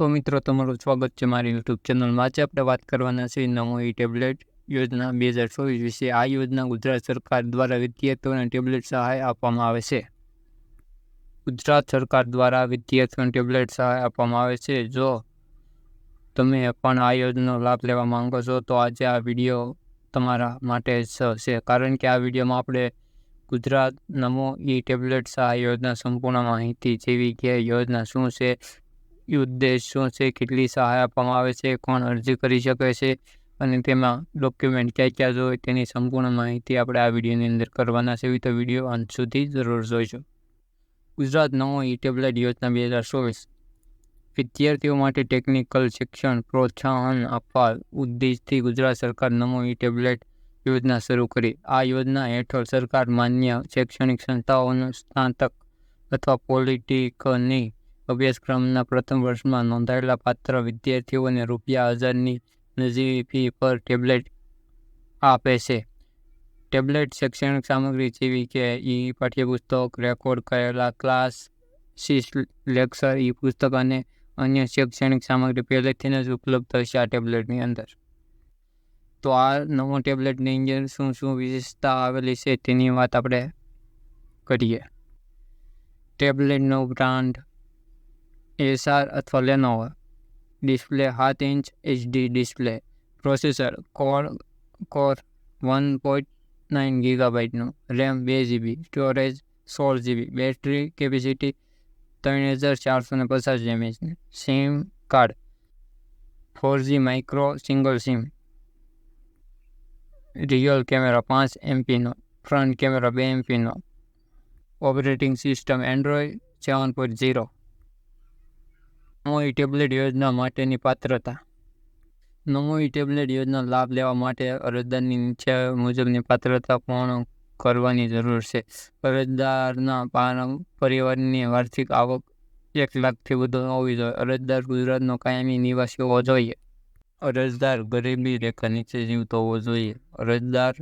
તો મિત્રો, તમારું સ્વાગત છે મારી યુટ્યુબ ચેનલમાં. આજે આપણે વાત કરવાના છે નમો ઈ ટેબ્લેટ યોજના બે હજાર ચોવીસ વિશે. આ યોજના ગુજરાત સરકાર દ્વારા વિદ્યાર્થીઓને ટેબ્લેટ સહાય આપવામાં આવે છે. ગુજરાત સરકાર દ્વારા વિદ્યાર્થીઓને ટેબ્લેટ સહાય આપવામાં આવે છે. જો તમે પણ આ યોજનાનો લાભ લેવા માંગો છો, તો આજે આ વીડિયો તમારા માટે છે કારણ કે આ વિડીયોમાં આપણે ગુજરાત નમો ઈ ટેબ્લેટ સહાય યોજના સંપૂર્ણ માહિતી જેવી કે યોજના શું છે ઉદ્દેશ શું છે, કેટલી સહાય આપવામાં આવે છે, કોણ અરજી કરી શકે છે અને તેમાં ડોક્યુમેન્ટ ક્યાં ક્યાં જોઈએ તેની સંપૂર્ણ માહિતી આપણે આ વિડીયોની અંદર કરવાના છે. તો વીડિયો અંત સુધી જરૂર જોઈજો ગુજરાત નવો ઈ ટેબ્લેટ યોજના બે હજાર ચોવીસ. વિદ્યાર્થીઓ માટે ટેકનિકલ શિક્ષણ પ્રોત્સાહન આપવા ઉદ્દેશથી ગુજરાત સરકાર નમો ઈ ટેબ્લેટ યોજના શરૂ કરી. આ યોજના હેઠળ સરકાર માન્ય શૈક્ષણિક સંસ્થાઓનું સ્નાતક અથવા પોલિટિકની અભ્યાસક્રમના પ્રથમ વર્ષમાં નોંધાયેલા પાત્ર વિદ્યાર્થીઓને રૂપિયા હજારની નજીવી ફી પર ટેબ્લેટ આપે છે. ટેબ્લેટ શૈક્ષણિક સામગ્રી જેવી કે ઈ પાઠ્યપુસ્તક, રેકોર્ડ કરેલા ક્લાસ શીસ લેક્ચર, ઈ પુસ્તક અને અન્ય શૈક્ષણિક સામગ્રી પહેલેથી જ ઉપલબ્ધ હશે આ ટેબ્લેટની અંદર. તો આ નવો ટેબ્લેટની અંદર શું શું વિશેષતા આવેલી છે તેની વાત આપણે કરીએ. ટેબ્લેટનો બ્રાન્ડ એસઆર અથવા લેનોવો ડિસ્પ્લે સાત inch HD display processor core core one point nine ગીગાબાઇટનું RAM બે જીબી સ્ટોરેજ સોળ જીબી બેટરી કેપેસિટી ત્રણ હજાર ચારસો ને પચાસ એમએચની SIM card four G micro single SIM rear camera પાંચ એમપીનો ફ્રન્ટ કેમેરા બે એમપીનો operating system Android seven point zero Namo E tablet યોજના માટેની પાત્રતા. નમોઈ ટેબ્લેટ યોજના લાભ લેવા માટે અરજદારની નીચે મુજબની પાત્રતા પૂર્ણ કરવાની જરૂર છે. અરજદારના પરિવારની વાર્ષિક આવક એક લાખથી વધુ હોવી જોઈએ. અરજદાર ગુજરાતનો કાયમી નિવાસી હોવો જોઈએ. અરજદાર ગરીબી રેખા નીચે જીવતો હોવો જોઈએ. અરજદાર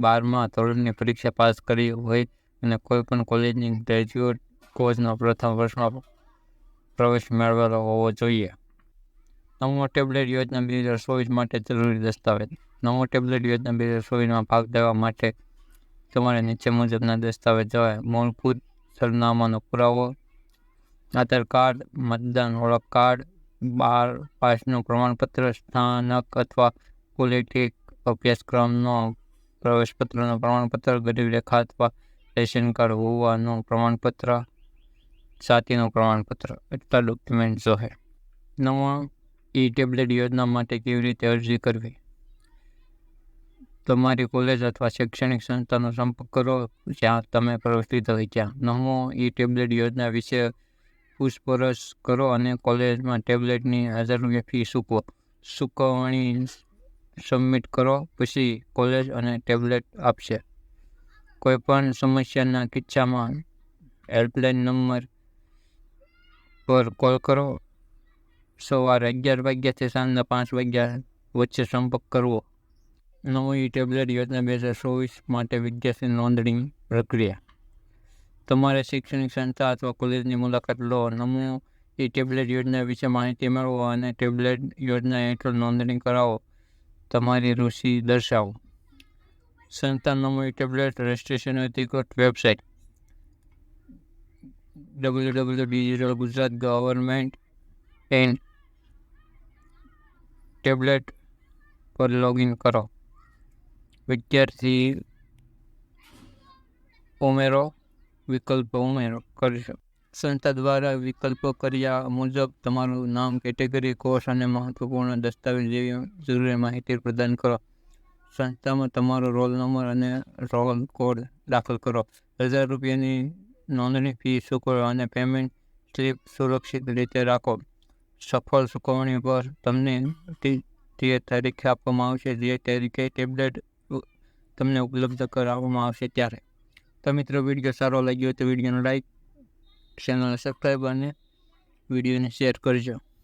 બારમા ધોરણની પરીક્ષા પાસ કરી હોય અને કોઈપણ કોલેજની ગ્રેજ્યુએટ કોર્સનો પ્રથમ વર્ષમાં પ્રવેશ મેળવેલો હોવો જોઈએ. નમો ટેબ્લેટ યોજના બે હજાર ચોવીસ માટે જરૂરી દસ્તાવેજ. નમો ટેબ્લેટ યોજના બે હજાર ચોવીસમાં ભાગ લેવા માટે તમારે નીચે મુજબના દસ્તાવેજ જોઈએ મૂળભૂત સરનામાનો પુરાવો, આધાર કાર્ડ, મતદાન ઓળખ કાર્ડ બાર પાસનું પ્રમાણપત્ર, સ્થાનક અથવા પોલિટિક અભ્યાસક્રમનો પ્રવેશપત્રનું પ્રમાણપત્ર, ગરીબ રેખા અથવા રેશન કાર્ડ હોવાનું પ્રમાણપત્ર જાતિનું પ્રમાણપત્ર એટલા ડોક્યુમેન્ટ જોહે નવા ઈ ટેબ્લેટ યોજના માટે કેવી રીતે અરજી કરવી? તમારી કોલેજ અથવા શૈક્ષણિક સંસ્થાનો સંપર્ક કરો જ્યાં તમે પ્રવેશ હોય ત્યાં. નવો ઈ ટેબ્લેટ યોજના વિશે પૂછપરછ કરો અને કોલેજમાં ટેબ્લેટની હજાર રૂપિયા ફી ચૂકવો ચૂકવણી સબમિટ કરો, પછી કોલેજ અને ટેબ્લેટ આપશે. કોઈપણ સમસ્યાના કિસ્સામાં હેલ્પલાઇન નંબર પર કોલ કરો. સવારે અગિયાર વાગ્યાથી સાંજના પાંચ વાગ્યા વચ્ચે સંપર્ક કરવો. નવી ટેબ્લેટ યોજના બે હજાર ચોવીસ માટે વિદ્યાર્થી નોંધણી પ્રક્રિયા. તમારે શૈક્ષણિક સંસ્થા અથવા કોલેજની મુલાકાત લો. નમો એ ટેબ્લેટ યોજના વિશે માહિતી મેળવો અને ટેબ્લેટ યોજના હેઠળ નોંધણી કરાવો. તમારી રુચિ દર્શાવો. સંસ્થા નમો ટેબ્લેટ રજિસ્ટ્રેશન અધિકૃત website digital Gujarat government and tablet પર લોગિન કરો. વિદ્યાર્થી ઉમેરો, વિકલ્પ ઉમેરો કરી શકો સંસ્થા દ્વારા વિકલ્પો કર્યા મુજબ તમારું નામ, કેટેગરી, કોર્સ અને મહત્વપૂર્ણ દસ્તાવેજ જેવી જરૂરી માહિતી પ્રદાન કરો. સંસ્થામાં તમારો રોલ નંબર અને રોલ કોડ દાખલ કરો. હજાર રૂપિયાની નોંધણી ફી ચૂકવો અને પેમેન્ટ સ્લીપ સુરક્ષિત રીતે રાખો. સફળ ચૂકવણી પર તમને તે તારીખે આપવામાં આવશે. જે તારીખે ટેબ્લેટ તમને ઉપલબ્ધ કરાવવામાં આવશે ત્યારે. તો મિત્રો વીડિયો સારો લાગ્યો તો વિડીયોને લાઈક ચેનલને સબસ્ક્રાઈબ અને વિડીયોને શેર કરજો.